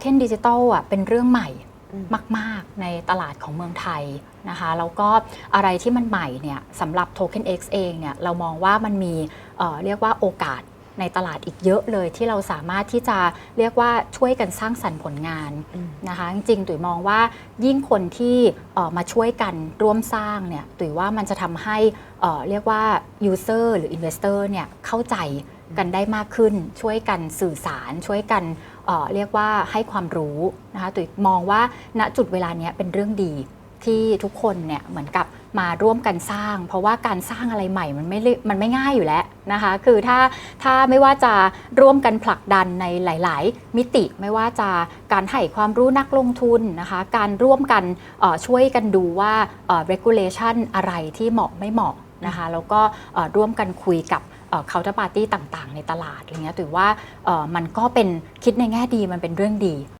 เค็นดิจิตอลอะเป็นเรื่องใหม่อืมมาก ๆ ในตลาดของเมืองไทยนะคะแล้วก็อะไรที่มันใหม่เนี่ยสำหรับโทเค็น X เองเนี่ยเรามองว่ามันมีเอ่อเรียกว่าโอกาส ในตลาดอีกเยอะเลยที่เราสามารถที่จะเรียกว่าช่วยกันสร้างสรรค์ผลงานอืมนะคะจริงๆตุ๋ยมองว่ายิ่งคนที่เอ่อมาช่วยกันร่วมสร้างเนี่ยตุ๋ยว่ามันจะทำให้เอ่อเรียกว่า user หรือ investor เนี่ยเข้าใจกันได้มากขึ้น ช่วยกันสื่อสาร ช่วยกันเอ่อเรียกว่าให้ความรู้นะคะตุ๋ยมองว่าณจุดเวลาเนี้ยเป็นเรื่องดีที่ทุกคนเนี่ยเหมือนกับ มาร่วมกันสร้าง เพราะว่าการสร้างอะไรใหม่มันไม่มันไม่ง่ายอยู่แล้วนะคะ คือถ้าถ้าไม่ว่าจะร่วมกันผลักดันในหลาย ๆ มิติไม่ว่าจะการให้ความรู้นักลงทุนนะคะ การร่วมกันช่วยกันดูว่า regulation อะไรที่เหมาะไม่เหมาะนะคะแล้วก็ร่วมกันคุยกับเอ่อ counterparty ต่าง ๆ ในตลาดอะไรเงี้ยถือว่ามันก็เป็นคิดในแง่ดีมันเป็นเรื่องดี